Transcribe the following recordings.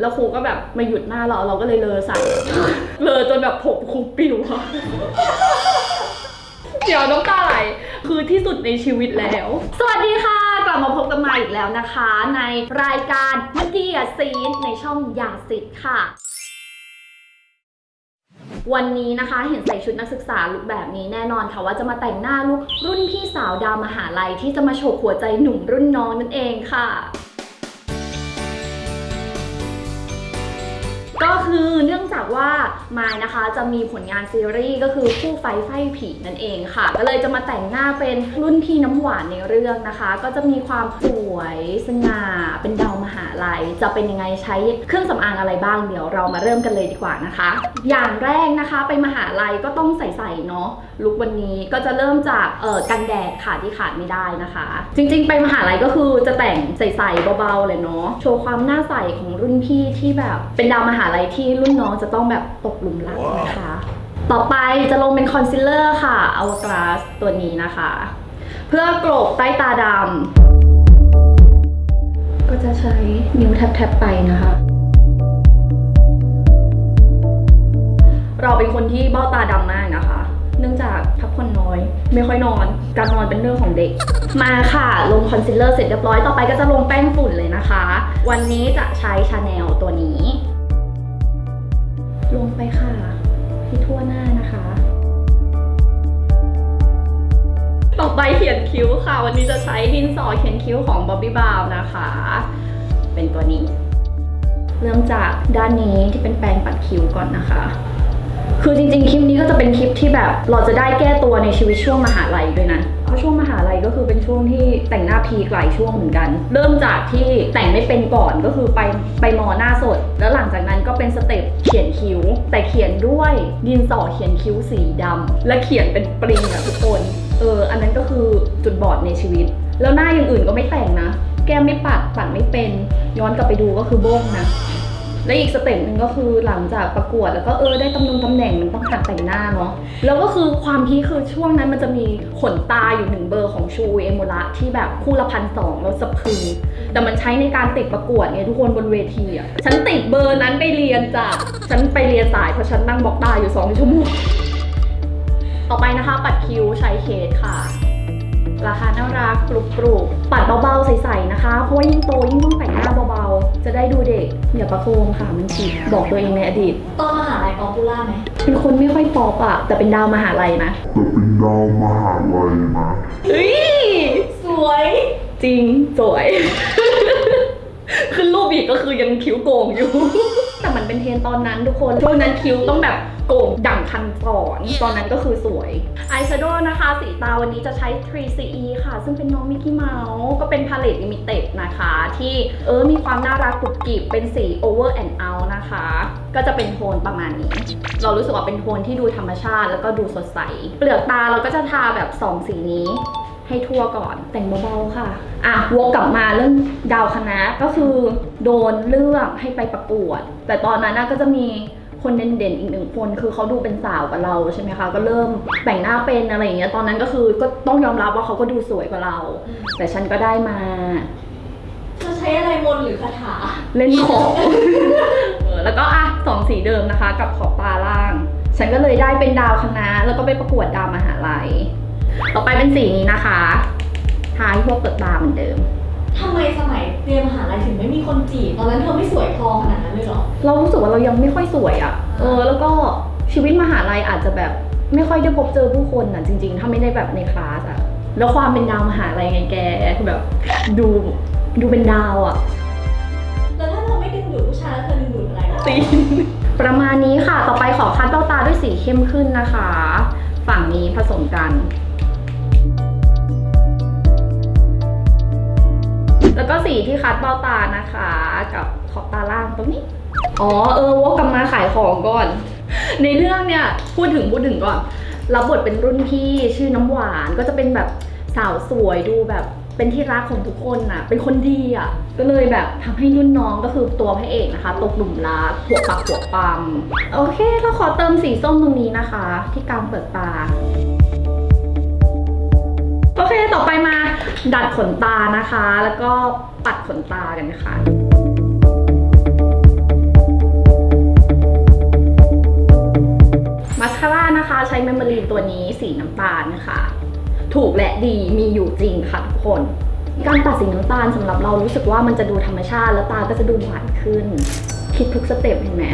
แล้วครูก็แบบมาหยุดหน้าเราเราก็เลยเลอใส่ เลอจนแบบผมครูปิวอะเดี๋ยวน้ำตาไหลคือที่สุดในชีวิตแล้ว สวัสดีค่ะ กลับมาพบกันมาอีกแล้วนะคะ ในรายการมัเดียซีนในช่องยาสิทธิ์ค่ะวันนี้นะคะเห็นใส่ชุดนักศึกษาลุคแบบนี้แน่นอนค่ะว่าจะมาแต่งหน้าลุครุ่นพี่สาวดาวมหาลัยที่จะมาโฉกหัวใจหนุ่มรุ่นน้องนั่นเองค่ะ ก็คือเนื่องจากว่ามายนะคะจะมีผลงานซีรีส์ก็คือคู่ไฟไฟผีนั่นเองค่ะ ก็เลยจะมาแต่งหน้าเป็นรุ่นพี่น้ำหวานในเรื่องนะคะ ก็จะมีความสวยสง่าเป็นดาวมหาลัย จะเป็นยังไงใช้เครื่องสำอางอะไรบ้างเดี๋ยวเรามาเริ่มกันเลยดีกว่านะคะ อย่างแรกนะคะไปมหาลัยก็ต้องใส่ๆเนาะลุควันนี้ก็จะเริ่มจากเอ่อกันแดดค่ะที่ขาดไม่ได้นะคะ จริงๆ ไปมหาลัยก็คือจะ แต่งใส่ๆเบาๆเลยเนาะโชว์ความหน้าใสของรุ่นพี่ที่แบบ เป็นดาวมหาลัยที่รุ่นน้องจะต้องแบบตกหลุมรักนะคะ ต่อไปจะลงเป็นคอนซีลเลอร์ค่ะอวกาสตัวนี้นะคะ เพื่อกลบใต้ตาดำก็จะใช้นิ้วแทบๆไปนะคะเราเป็นคนที่เบ้าตาดำมากนะคะ ไม่ค่อยนอน การนอนเป็นเรื่องของเด็ก มาค่ะ ลงคอนซีลเลอร์เสร็จเรียบร้อย ต่อไปก็จะลงแป้งฝุ่นเลยนะคะ วันนี้จะใช้ชาแนลตัวนี้ ลงไปค่ะที่ทั่วหน้านะคะ ต่อไปเขียนคิ้วค่ะ วันนี้จะใช้ดินสอเขียนคิ้วของ Bobbi Brown นะคะ เป็นตัวนี้ เริ่มจากด้านนี้ที่เป็นแปรงปัดคิ้วก่อนนะคะ คือจริงๆ คลิปนี้ก็จะเป็นคลิปที่แบบเราจะได้แก้ตัวในชีวิตช่วงมหาลัยด้วยนะ เพราะช่วงมหาลัยก็คือเป็นช่วงที่แต่งหน้าพีกหลายช่วงเหมือนกัน เริ่มจากที่แต่งไม่เป็นก่อนก็คือไปไปมอหน้าสด แล้วหลังจากนั้นก็เป็นสเต็ปเขียนคิ้ว แต่เขียนด้วยดินสอเขียนคิ้วสีดำและเขียนเป็นปริงอะทุกคนเอออันนั้นก็คือจุดบอดในชีวิต แล้วหน้าอย่างอื่นก็ไม่แต่งนะ แก้มไม่ปัดปัดไม่เป็น ย้อนกลับไปดูก็คือโบ้งนะ และอีกสเต็ปหนึ่งก็คือหลังจากประกวดแล้วก็เออได้ตำแหน่งตำแหน่งมันต้องหัดแต่งหน้าเนาะแล้วก็คือความที่คือช่วงนั้นมันจะมีขนตาอยู่หนึ่งเบอร์ของชูเอโมระที่แบบคู่ละพันสองแล้วสะพรึงแต่มันใช้ในการติดประกวดไงทุกคนบนเวทีอะฉันติดเบอร์นั้นไปเรียนจ้ะฉันไปเรียนสายเพราะฉันนั่งบล็อกตาอยู่สองชั่วโมงต่อไปนะคะปัดคิ้วใช้เคสค่ะ ราคาน่ารักกรุบกรุบปัดเบาๆใสๆนะคะ เพราะว่ายิ่งโตยิ่งต้องแต่งหน้าเบาๆ จะได้ดูเด็กอย่าประโคมค่ะมันฉีกบอกตัวเองในอดีตตอนมหาลัยป๊อปปูล่าไหมเป็นคนไม่ค่อยป๊อปอะแต่เป็นดาวมหาลัยนะแต่เป็นดาวมหาลัยนะเฮ้ยสวย จริงสวย ขึ้นรูปอีกก็คือยังคิ้วโก่งอยู่ แต่มันเป็นเทรนด์ตอนนั้นทุกคนช่วงนั้นคิ้วต้องแบบ โก่งดั่งคันสอนตอนนั้นก็คือสวยอายแชโดว์นะคะ สีตาวันนี้จะใช้ 3CE ค่ะ ซึ่งเป็นน้องมิกกี้เมาส์ก็เป็นพาเลตลิมิเต็ดนะคะ ที่เออมีความน่ารักกรุบกริบเป็นสี over and out นะคะ ก็จะเป็นโทนประมาณนี้ เรารู้สึกว่าเป็นโทนที่ดูธรรมชาติ แล้วก็ดูสดใส เปลือกตาเราก็จะทาแบบสองสีนี้ให้ทั่วก่อนแต่งเบาๆค่ะ อะวกกลับมาเรื่องดาวคณะก็คือโดนเลือกให้ไปประกวด แต่ตอนนั้นน่ะก็จะมี คนเด่นๆอีกหนึ่งคนคือเขาดูเป็นสาวกว่าเราใช่ไหมคะ ก็เริ่มแต่งหน้าเป็นอะไรอย่างเงี้ยตอนนั้นก็คือก็ต้องยอมรับว่าเขาก็ดูสวยกว่าเรา แต่ฉันก็ได้มาเธอใช้อะไรมนต์หรือคาถา เล่นของ เออแล้วก็อะสองสีเดิมนะคะ กับขอบตาล่าง ฉันก็เลยได้เป็นดาวคณะ แล้วก็ไปประกวดดาวมหาลัย ต่อไปเป็นสีนี้นะคะทายพวกเปลือกตาเหมือนเดิม ทำไมสมัยเรียนมหาลัยถึงไม่มีคนจีบตอนนั้นเธอไม่สวยทองขนาดนั้นเลยเหรอ เรารู้สึกว่าเรายังไม่ค่อยสวยอะ่ะ เออ แล้วก็ชีวิตมหาลัยอาจจะแบบไม่ค่อยได้พบเจอผู้คนอะจริง ๆ ถ้าไม่ได้แบบในคลาสอะ แล้วความเป็นดาวมหาลัยไงแกคือแบบดูดูเป็นดาวอะ แล้วถ้าเธอไม่ดึงดูดผู้ชายแล้วเธอดึงดูดอะไรล่ะตีน ประมาณนี้ค่ะ ต่อไปขอคัดเบ้าตาด้วยสีเข้มขึ้นนะคะ ฝั่งนี้ผสมกัน ก็สีที่คัดเบ้าตานะคะ กับขอบตาล่างตรงนี้ อ๋อเออวกกลับมาขายของก่อน ในเรื่องเนี่ยพูดถึงพูดถึงก่อนรับบทเป็นรุ่นพี่ชื่อน้ำหวานก็จะเป็นแบบสาวสวยดูแบบเป็นที่รักของทุกคนน่ะ เป็นคนดีอะ ก็เลยแบบทำให้รุ่นน้องก็คือตัวพระเอกนะคะ ตกหลุมรักหัวปักหัวปั๊มโอเคเราขอเติมสีส้มตรงนี้นะคะ ที่กลางเปลือกตา โอเค ต่อไปมาดัดขนตานะคะ แล้วก็ปัดขนตากันนะคะมาสคาร่านะคะ ใช้เมมเบรีนตัวนี้สีน้ำตาลนะคะ ถูกและดีมีอยู่จริงค่ะทุกคน การตัดสีน้ำตาลสำหรับเรารู้สึกว่ามันจะดูธรรมชาติ แล้วตาก็จะดูหวานขึ้น คิดทุกสเต็ปเห็นไหม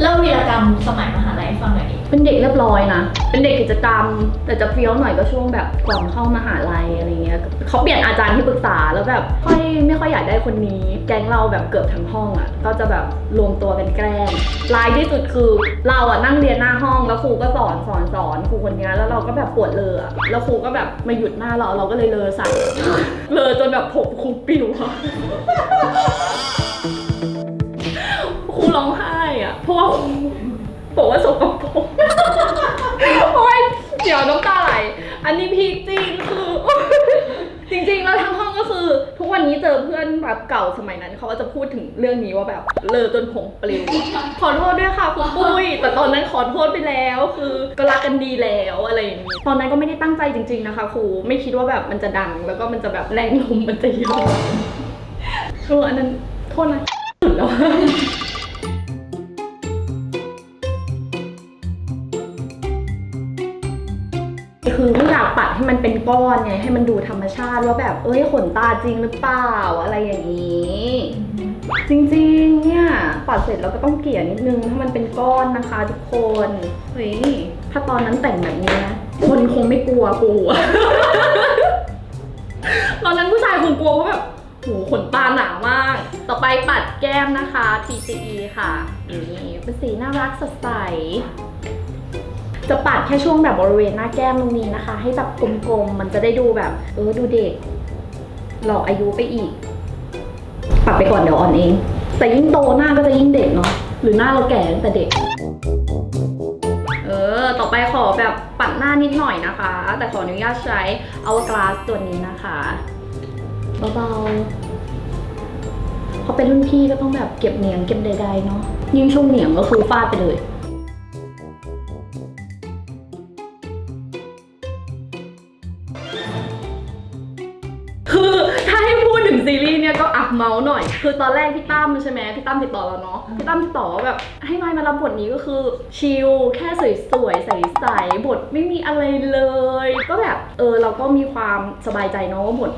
เล่าวีรกรรมสมัยมหา ฟังหน่อยดิเป็นเด็กเรียบร้อยนะ เป็นเด็กกิจกรรม แต่จะเฟี้ยวหน่อยก็ช่วงแบบก่อนเข้ามหาลัยอะไรเงี้ยเขาเปลี่ยนอาจารย์ที่ปรึกษาแล้วแบบค่อยไม่ค่อยอยากได้คนนี้ แก๊งเราแบบเกือบทั้งห้องอะ ก็จะแบบรวมตัวกันแกล้งลายที่สุดคือเราอะนั่งเรียนหน้าห้องแล้วครูก็สอนสอนสอนครูคนนี้แล้วเราก็แบบปวดเลอะแล้วครูก็แบบมาหยุดหน้าเราเราก็เลยเลอใส่เลอจนแบบผมครูปิวอะครูร้องไห้อะเพราะว่าครู บอกว่าสกปรกโอ๊ยเดี๋ยวน้ำตาไหล อันนี้พีคจริงคือ จริงๆแล้วทั้งห้องก็คือ ทุกวันนี้เจอเพื่อนแบบเก่าสมัยนั้นเขาก็จะพูดถึงเรื่องนี้ว่าแบบเลอจนผมปลิวขอโทษด้วยค่ะคุณปุ้ย แต่ตอนนั้นขอโทษไปแล้ว คือก็รักกันดีแล้วอะไรอย่างนี้ตอนนั้นก็ไม่ได้ตั้งใจจริง ๆนะคะครูไม่คิดว่าแบบมันจะดังแล้วก็มันจะแบบแรงลมมันจะเยอะเอออันนั้นโทษนะสุดแล้ว ก้อนไงให้มันดูธรรมชาติว่าแบบเอ้ยขนตาจริงหรือเปล่าอะไรอย่างนี้ จริงๆเนี่ยปัดเสร็จแล้วก็ต้องเกลี่ยนิดนึงถ้ามันเป็นก้อนนะคะทุกคนเฮ้ยถ้าตอนนั้นแต่งแบบนี้นะคนคงไม่กลัวกูตอนนั้นผู้ชายคงกลัวเพราะแบบโหขนตาหนามาก ต่อไปปัดแก้มนะคะ TCE ค่ะนี่เป็นสีน่ารักสดใส จะปัดแค่ช่วงแบบบริเวณหน้าแก้มตรงนี้นะคะ ให้แบบกลมๆ มันจะได้ดูแบบ เออดูเด็ก หล่ออายุไปอีก ปัดไปก่อนเดี๋ยวอ่อนเอง แต่ยิ่งโตหน้าก็จะยิ่งเด็กเนาะหรือหน้าเราแก่ตั้งแต่เด็ก เออ ต่อไปขอแบบปัดหน้านิดหน่อยนะคะ แต่ขออนุญาตใช้ Hourglass ตัวนี้นะคะเบาๆพอเป็นรุ่นพี่ก็ต้องแบบเก็บเหนียงเก็บใดๆเนาะยิ่งช่วงเหนียงก็คือฟาดไปเลย มาส์หน่อย คือตอนแรกพี่ตั้มใช่ไหมพี่ตั้มติดต่อเราเนาะพี่ตั้มติดต่อว่าแบบให้มายมารับบทนี้ก็คือชิลแค่สวยๆใสๆบทไม่มีอะไรเลย ก็แบบเออเราก็มีความสบายใจเนาะว่าบท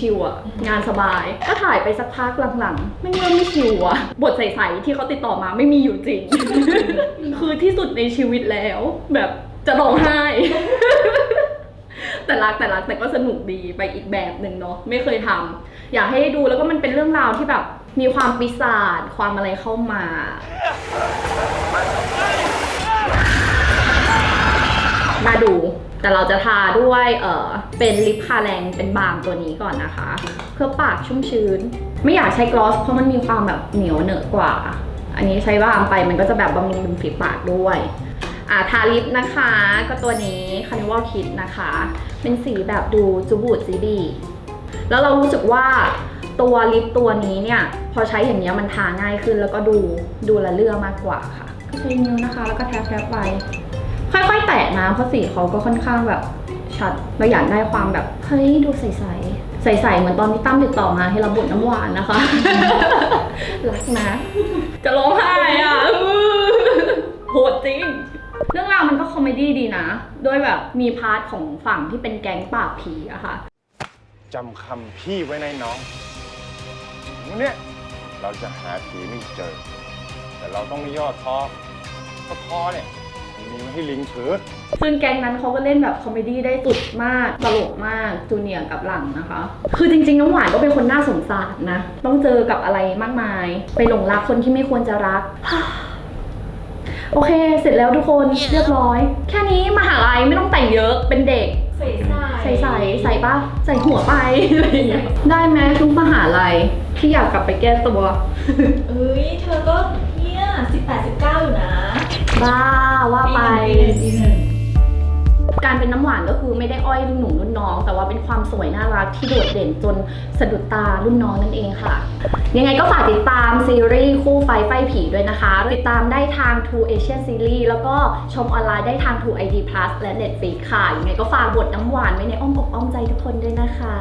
ชิวๆอะงานสบาย ก็ถ่ายไปสักพักหลังๆ ไม่เริ่มไม่ชิวอะบทใสๆที่เขาติดต่อมาไม่มีอยู่จริง คือที่สุดในชีวิตแล้ว แบบจะร้องไห้ แต่รักแต่รักแต่ก็สนุกดีไปอีกแบบหนึ่งเนาะไม่เคยทำอยากให้ได้ดูแล้วก็มันเป็นเรื่องราวที่แบบมีความปีศาจความอะไรเข้ามามาดูแต่เราจะทาด้วยเออเป็นลิปคาแรงเป็นบาล์มตัวนี้ก่อนนะคะ เพื่อปากชุ่มชื้น ไม่อยากใช้กลอสเพราะมันมีความแบบเหนียวเหนอะกว่า อันนี้ใช้บาล์มไปมันก็จะแบบบำรุงริมฝีปากด้วย อ่าทาลิปนะคะ ก็ตัวนี้ Carnival Kit นะคะ เป็นสีแบบดูจูบูดซีบีแล้วเรารู้สึกว่าตัวลิปตัวนี้เนี่ย พอใช้อย่างเนี้ยมันทาง่ายขึ้นแล้วก็ดูดูละเลือมากกว่าค่ะ ก็ใช้นิ้วนะคะ แล้วก็แทบแทบไป ค่อยๆ แตะนะเพราะสีเขาก็ค่อนข้างแบบชัดเราอยากได้ความแบบ เฮ้ย ดูใสๆใสๆเหมือนตอนที่ตั้มติดต่อมาให้เราบดน้ำหวานนะคะ รักนะ นะโดยแบบมีพาร์ทของฝั่งที่เป็นแก๊งปราบผีอะค่ะ จำคำพี่ไว้ในน้องวันเนี้ยเราจะหาผีไม่เจอ แต่เราต้องไม่ย่อท้อเพราะท้อเนี่ยมันมีไว้ให้ลิงถือ ซึ่งแก๊งนั้นเขาก็เล่นแบบคอมเมดี้ได้สุดมาก ตลกมากจูเนียร์กับหลังนะคะ คือจริงๆ น้ำหวานก็เป็นคนน่าสงสารนะ ต้องเจอกับอะไรมากมาย ไปหลงรักคนที่ไม่ควรจะรัก โอเค เสร็จแล้วทุกคนเรียบร้อย แค่นี้มหาลัยไม่ต้องแต่งเยอะเป็นเด็กใส่ใส่ใส่ใส่ใส่ปะใส่หัวไปอะไรอย่างเงี้ยได้ไหมทุกมหาลัยที่อยากกลับไปแก้ตัว เอ้ย เธอก็เนี่ยสิบแปดสิบเก้าอยู่นะ บ้าว่าไป ปีหนึ่ง การเป็นน้ำหวานก็คือไม่ได้อ้อยรุ่นหนุ่มรุ่นน้อง แต่ว่าเป็นความสวยน่ารักที่โดดเด่นจนสะดุดตารุ่นน้องนั่นเองค่ะ ยังไงก็ฝากติดตามซีรีส์คู่ไฟไฟผีด้วยนะคะ ติดตามได้ทาง True Asian Series แล้วก็ชมออนไลน์ได้ทาง True ID Plus และ Netflix ค่ะยังไงก็ฝากบทน้ำหวานไว้ในอ้อมอกอ้อมใจทุกคนด้วยนะคะ